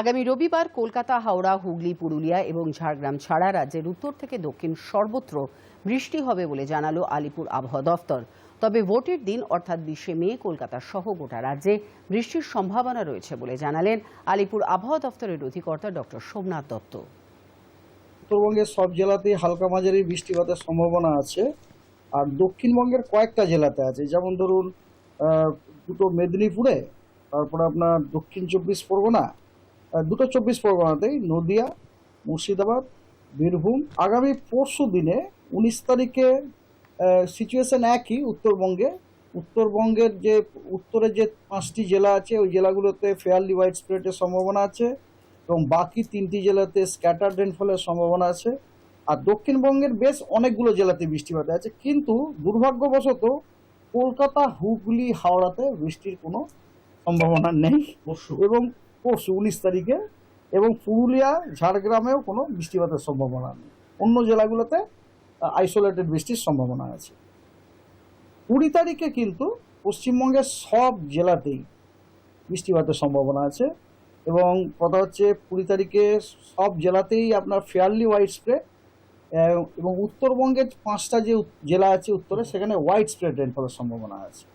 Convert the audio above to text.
আগামী রবিবার কলকাতা, হাওড়া, হুগলি, পুরুলিয়া এবং ঝাড়গ্রাম ছাড়া রাজ্যের উত্তর থেকে দক্ষিণ সর্বত্র বৃষ্টি হবে বলে জানালো আলিপুর আবহাওয়া দফতর। তবে ভোটের দিন অর্থাৎ বিশে মে কলকাতা সহ গোটা রাজ্যে বৃষ্টির সম্ভাবনা রয়েছে বলে জানালেন আলিপুর আবহাওয়া দফতরের অধিকর্তা ডক্টর সোমনাথ দত্ত। উত্তরবঙ্গের সব জেলাতেই হালকা মাঝারি বৃষ্টিপাতের সম্ভাবনা আছে আর দক্ষিণবঙ্গের কয়েকটা জেলাতে আছে। যেমন ধরুন দুটো মেদিনীপুরে, তারপরে আপনার দক্ষিণ চব্বিশ পরগনা দুটো চব্বিশ পরগনাতেই নদিয়া মুর্শিদাবাদ বীরভূম। আগামী পরশু দিনে উনিশ তারিখে সিচুয়েশন একই উত্তরবঙ্গে। উত্তরবঙ্গের যে উত্তরে যে পাঁচটি জেলা আছে ওই জেলাগুলোতে ফেয়ারলি ওয়াইড স্প্রেডের সম্ভাবনা আছে এবং বাকি তিনটি জেলাতে স্ক্যাটার রেনফলের সম্ভাবনা আছে। আর দক্ষিণবঙ্গের বেশ অনেকগুলো জেলাতে বৃষ্টিপাত আছে। কিন্তু দুর্ভাগ্যবশত কলকাতা হুগলি হাওড়াতে বৃষ্টির কোনো সম্ভাবনা নেই। এবং পরশু উনিশ তারিখে এবং পুরুলিয়া, ঝাড়গ্রামেও কোনো বৃষ্টিপাতের সম্ভাবনা নেই। অন্য জেলাগুলোতে আইসোলেটেড বৃষ্টির সম্ভাবনা আছে। কুড়ি তারিখে কিন্তু পশ্চিমবঙ্গের সব জেলাতেই বৃষ্টিপাতের সম্ভাবনা আছে এবং কথা হচ্ছে কুড়ি তারিখে সব জেলাতেই আপনার ফেয়ারলি হোয়াইট স্প্রে এবং উত্তরবঙ্গের পাঁচটা যে জেলা আছে উত্তরে, সেখানে হোয়াইট স্প্রেড রেনফলের সম্ভাবনা আছে।